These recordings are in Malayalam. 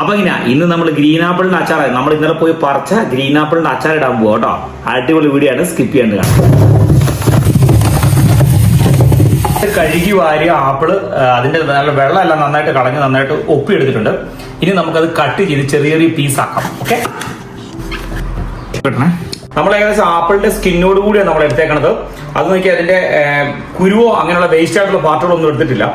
അപ്പൊ ഇങ്ങനെ ഇന്ന് നമ്മൾ ഗ്രീൻ ആപ്പിളിന്റെ അച്ചാർ നമ്മൾ ഇന്നലെ പോയി പറിച്ച ഗ്രീൻ ആപ്പിളിന്റെ അച്ചാർ ഇടാൻ പോവാ കേട്ടോ. അടിപൊളി വീഡിയോ ആണ് സ്കിപ്പ് ചെയ്യേണ്ടത് കാണാം കഴുകി വാരിയ ആപ്പിൾ അതിന്റെ നല്ല വെള്ളമെല്ലാം നന്നായിട്ട് കളഞ്ഞ് നന്നായിട്ട് ഒപ്പിയെടുത്തിട്ടുണ്ട്. ഇനി നമുക്കത് കട്ട് ചെയ്ത് ചെറിയ ചെറിയ പീസ് ആക്കാം ഓക്കെ നമ്മൾ ഏകദേശം ആപ്പിളിന്റെ സ്കിന്നോട് കൂടിയാണ് നമ്മൾ എടുത്തേക്കണത്. അത് നോക്കി അതിന്റെ കുരുവോ അങ്ങനെയുള്ള വേസ്റ്റ് ആയിട്ടുള്ള പാർട്ടുകളൊന്നും എടുത്തിട്ടില്ല.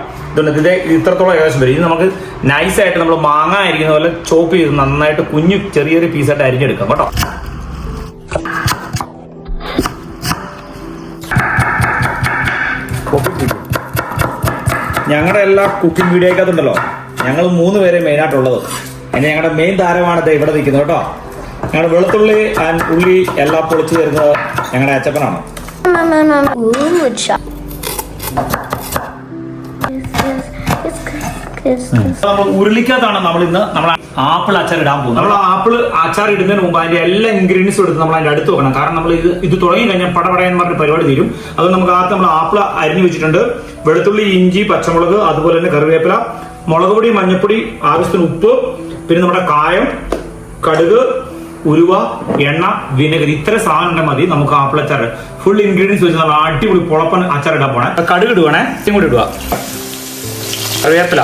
ഇതിന്റെ ഇത്രത്തോളം ഏകദേശം വരും. ഇത് നമുക്ക് നൈസ് ആയിട്ട് നമ്മൾ മാങ്ങ അരിക്കുന്ന പോലെ ചോപ്പ് ചെയ്ത് നന്നായിട്ട് കുഞ്ഞു ചെറിയൊരു ചെറിയ പീസായിട്ട് അരിഞ്ഞെടുക്കാം കേട്ടോ. ഞങ്ങളുടെ എല്ലാ കുക്കിംഗ് വീഡിയോക്കകത്തുണ്ടല്ലോ ഞങ്ങൾ മൂന്ന് പേരെ മെയിൻ ആയിട്ടുള്ളത്. അതിന് ഞങ്ങളുടെ മെയിൻ താരമാണ് ഇവിടെ നിൽക്കുന്നത് കേട്ടോ. ഞങ്ങളുടെ വെളുത്തുള്ളി ആൻഡ് ഉള്ളി എല്ലാം പൊളിച്ചു തരുന്നത് ഞങ്ങളുടെ അച്ചപ്പനാണ്. ഉരുളിക്കകത്താണ് നമ്മൾ ഇന്ന് നമ്മൾ ആപ്പിൾ അച്ചാർ ഇടാൻ പോകുന്നത്. നമ്മൾ ആപ്പിൾ അച്ചാർ ഇടുന്നതിന് മുമ്പ് അതിന്റെ എല്ലാ ഇൻഗ്രീഡിയൻസും എടുത്ത് നമ്മൾ അതിന്റെ അടുത്ത് വെക്കണം. കാരണം നമ്മൾ ഇത് ഇത് തുടങ്ങി കഴിഞ്ഞാൽ പടപടയെന്ന് പറഞ്ഞ പരിപാടി തീരും. അത് നമുക്ക് ആദ്യം നമ്മൾ ആപ്പിൾ അരിഞ്ഞു വെച്ചിട്ടുണ്ട്. വെളുത്തുള്ളി ഇഞ്ചി പച്ചമുളക് അതുപോലെ തന്നെ കറിവേപ്പില മുളക് പൊടി മഞ്ഞപ്പൊടി ആവശ്യത്തിന് ഉപ്പ് പിന്നെ നമ്മുടെ കായം കടുക് ഉരുവ എണ്ണ വിനെഗർ. ഇത്ര സാധനം ഉണ്ടെങ്കിൽ മതി നമുക്ക് ആപ്പിൾ അച്ചാർ. ഫുൾ ഇൻഗ്രീഡിയൻസ് വെച്ച് നമ്മൾ അടിപൊളി പൊളപ്പൻ അച്ചാർ ഇടാൻ പോണേ. കടുക് ഇടുവാണേ ഇതും കൂടി ഇടുക. കറിവേപ്പില.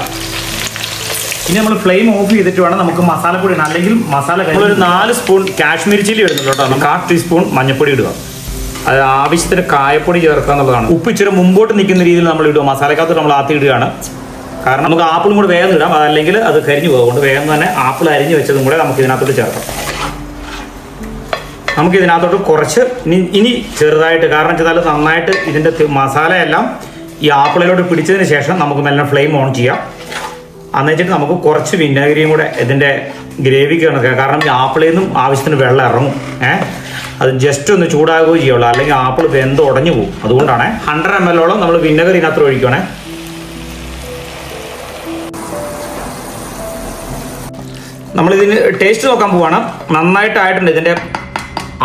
ഇനി നമ്മൾ ഫ്ലെയിം ഓഫ് ചെയ്തിട്ട് വേണം നമുക്ക് മസാലപ്പൊടി ഇടാൻ. അല്ലെങ്കിൽ മസാല ഒരു നാല് സ്പൂൺ കാശ്മീരി ചില്ലി ഇടുന്നുണ്ട് കേട്ടോ. നമുക്ക് ആ ടീസ്പൂൺ മഞ്ഞൾപ്പൊടി ഇടുക. അത് ആവശ്യത്തിന് കായപ്പൊടി ചേർക്കുക എന്നുള്ളതാണ്. ഉപ്പ് ഇച്ചിരി മുമ്പോട്ട് നിൽക്കുന്ന രീതിയിൽ നമ്മൾ ഇടുക. മസാലക്കകത്ത് നമ്മൾ ആത്തി ഇടുകയാണ്. കാരണം നമുക്ക് ആപ്പിളും കൂടെ വേഗം ഇടാം. അതല്ലെങ്കിൽ അത് കരിഞ്ഞു പോകും. അതുകൊണ്ട് വേഗം തന്നെ ആപ്പിൾ അരിഞ്ഞ് വെച്ചതും കൂടെ നമുക്ക് ഇതിനകത്തോട്ട് ചേർക്കാം. നമുക്ക് ഇതിനകത്തോട്ട് കുറച്ച് ഇനി ഇനി ചെറുതായിട്ട്. കാരണം വെച്ചാൽ നന്നായിട്ട് ഇതിന്റെ മസാലയെല്ലാം ഈ ആപ്പിളിലോട്ട് പിടിച്ചതിന് ശേഷം നമുക്ക് നല്ല ഫ്ലെയിം ഓൺ ചെയ്യാം. അന്ന് വെച്ചിട്ട് നമുക്ക് കുറച്ച് വിനാഗിരിയും കൂടെ ഇതിന്റെ ഗ്രേവിക്ക് കണക്കാം കാരണം ഈ ആപ്പിളിൽ നിന്നും ആവശ്യത്തിന് വെള്ളം ഇറങ്ങും. ഏഹ് അത് ജസ്റ്റ് ഒന്ന് ചൂടാകുകയോ ചെയ്യുള്ളൂ അല്ലെങ്കിൽ ആപ്പിൾ വെന്ത് ഉടഞ്ഞു പോകും. അതുകൊണ്ടാണ്. ഹൺഡ്രഡ് എം എല്ലോളം നമ്മൾ വിനെഗർ ഇതിനകത്ത് ഒഴിക്കണേ നമ്മളിതിന് ടേസ്റ്റ് നോക്കാൻ പോവാണ്. നന്നായിട്ടായിട്ടുണ്ട് ഇതിന്റെ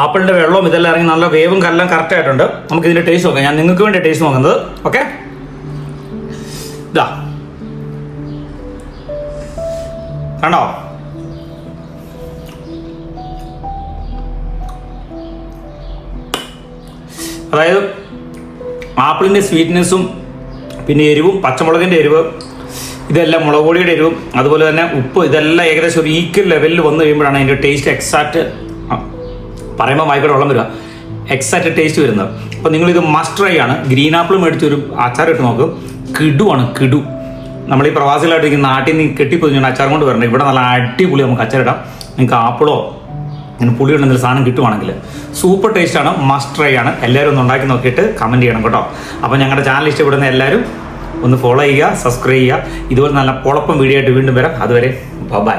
ആപ്പിളിന്റെ വെള്ളവും ഇതെല്ലാം ഇറങ്ങി നല്ല വേവും കല്ലാം കറക്റ്റ് ആയിട്ടുണ്ട്. നമുക്ക് ഇതിന്റെ ടേസ്റ്റ് നോക്കാം. ഞാൻ നിങ്ങൾക്ക് വേണ്ടി ടേസ്റ്റ് നോക്കുന്നത്. ഓക്കെ ഇതാ. കണ്ടോ? അതായത് ആപ്പിളിന്റെ സ്വീറ്റ്നെസ്സും പിന്നെ എരിവും പച്ചമുളകിന്റെ എരിവ് ഇതെല്ലാം മുളക് പൊടിയുടെ എരിവും അതുപോലെ തന്നെ ഉപ്പ് ഇതെല്ലാം ഏകദേശം ഒരു ഈക്വൽ ലെവലിൽ വന്നു കഴിയുമ്പോഴാണ് അതിന്റെ ടേസ്റ്റ് എക്സാക്റ്റ് പറയുമ്പോൾ വായിക്കോടെ വെള്ളം വരിക. എക്സാക്റ്റ് ടേസ്റ്റ് വരുന്നത്. അപ്പോൾ നിങ്ങളിത് മസ്റ്റ് ട്രൈ ആണ്. ഗ്രീൻ ആപ്പിൾ മേടിച്ച് ഒരു അച്ചാർ ഇട്ട് നോക്ക്. കിടുവാണ് കിടു. നമ്മൾ ഈ പ്രവാസികളായിട്ട് ഇരിക്കുന്ന നാട്ടിൽ നിന്ന് കെട്ടിപ്പോയി അച്ചാർ കൊണ്ട് വരണം ഇവിടെ നല്ല അടിപൊളി നമുക്ക് അച്ചാറിടാം. നിങ്ങൾക്ക് ആപ്പിളോ ഇങ്ങനെ പുളി ഉണ്ടെങ്കിൽ സാധനം കിട്ടുവാണെങ്കിൽ സൂപ്പർ ടേസ്റ്റ് ആണ്. മസ്റ്റ് ട്രൈ ആണ്. എല്ലാവരും ഒന്ന് ഉണ്ടാക്കി നോക്കിയിട്ട് കമന്റ് ചെയ്യണം കേട്ടോ. അപ്പോൾ ഞങ്ങളുടെ ചാനൽ ഇഷ്ടപ്പെടുന്ന എല്ലാവരും ഒന്ന് ഫോളോ ചെയ്യുക സബ്സ്ക്രൈബ് ചെയ്യുക. ഇതുപോലെ നല്ല പൊളപ്പം വീഡിയോ ആയിട്ട് വീണ്ടും വരാം. അതുവരെ ബൈ